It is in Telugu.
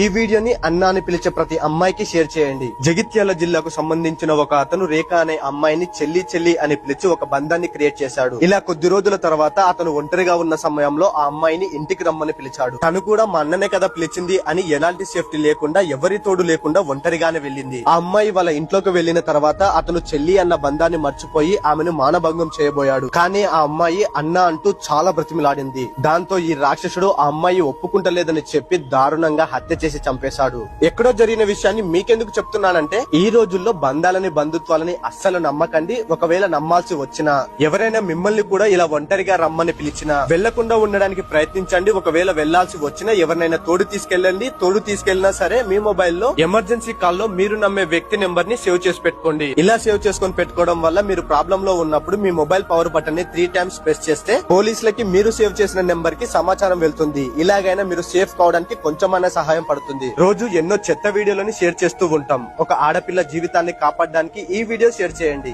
ఈ వీడియోని అన్న అని పిలిచే ప్రతి అమ్మాయికి షేర్ చేయండి. జగిత్యాల జిల్లాకు సంబంధించిన ఒక అతను రేఖ అనే అమ్మాయిని చెల్లి చెల్లి అని పిలిచి ఒక బంధాన్ని క్రియేట్ చేశాడు. ఇలా కొద్ది రోజుల తర్వాత అతను ఒంటరిగా ఉన్న సమయంలో ఆ అమ్మాయిని ఇంటికి రమ్మని పిలిచాడు. తను కూడా మా అన్ననే కదా పిలిచింది అని ఎలాంటి సేఫ్టీ లేకుండా ఎవరి తోడు లేకుండా ఒంటరిగానే వెళ్ళింది. ఆ అమ్మాయి వాళ్ళ ఇంట్లోకి వెళ్ళిన తర్వాత అతను చెల్లి అన్న బంధాన్ని మర్చిపోయి ఆమెను మానభంగం చేయబోయాడు. కానీ ఆ అమ్మాయి అన్న అంటూ చాలా బ్రతిమిలాడింది. దాంతో ఈ రాక్షసుడు ఆ అమ్మాయి ఒప్పుకుంటలేదని చెప్పి దారుణంగా హత్య చేసి చంపేశాడు. ఎక్కడో జరిగిన విషయాన్ని మీకెందుకు చెప్తున్నానంటే ఈ రోజుల్లో బంధాలని బంధుత్వాలని అస్సలు నమ్మకండి. ఒకవేళ నమ్మాల్సి వచ్చినా ఎవరైనా మిమ్మల్ని కూడా ఇలా ఒంటరిగా రమ్మని పిలిచినా వెళ్ళకుండా ఉండడానికి ప్రయత్నించండి. ఒకవేళ వెళ్ళాల్సి వచ్చినా ఎవరినైనా తోడు తీసుకెళ్ళండి. తోడు తీసుకెళ్ళినా సరే మీ మొబైల్లో ఎమర్జెన్సీ కాల్లో మీరు నమ్మే వ్యక్తి నెంబర్ని సేవ్ చేసి పెట్టుకోండి. ఇలా సేవ్ చేసుకొని పెట్టుకోవడం వల్ల మీరు ప్రాబ్లం లో ఉన్నప్పుడు మీ మొబైల్ పవర్ బటన్ని త్రీ టైమ్స్ ప్రెస్ చేస్తే పోలీసులకి మీరు సేవ్ చేసిన నెంబర్కి సమాచారం వెళ్తుంది. ఇలాగైనా మీరు సేఫ్ కావడానికి కొంచెమైనా సహాయం సహాయపడుతుంది రోజు ఎన్నో చెత్త వీడియోలను షేర్ చేస్తూ ఉంటాం. ఒక ఆడపిల్ల జీవితాన్ని కాపాడడానికి ఈ వీడియో షేర్ చేయండి.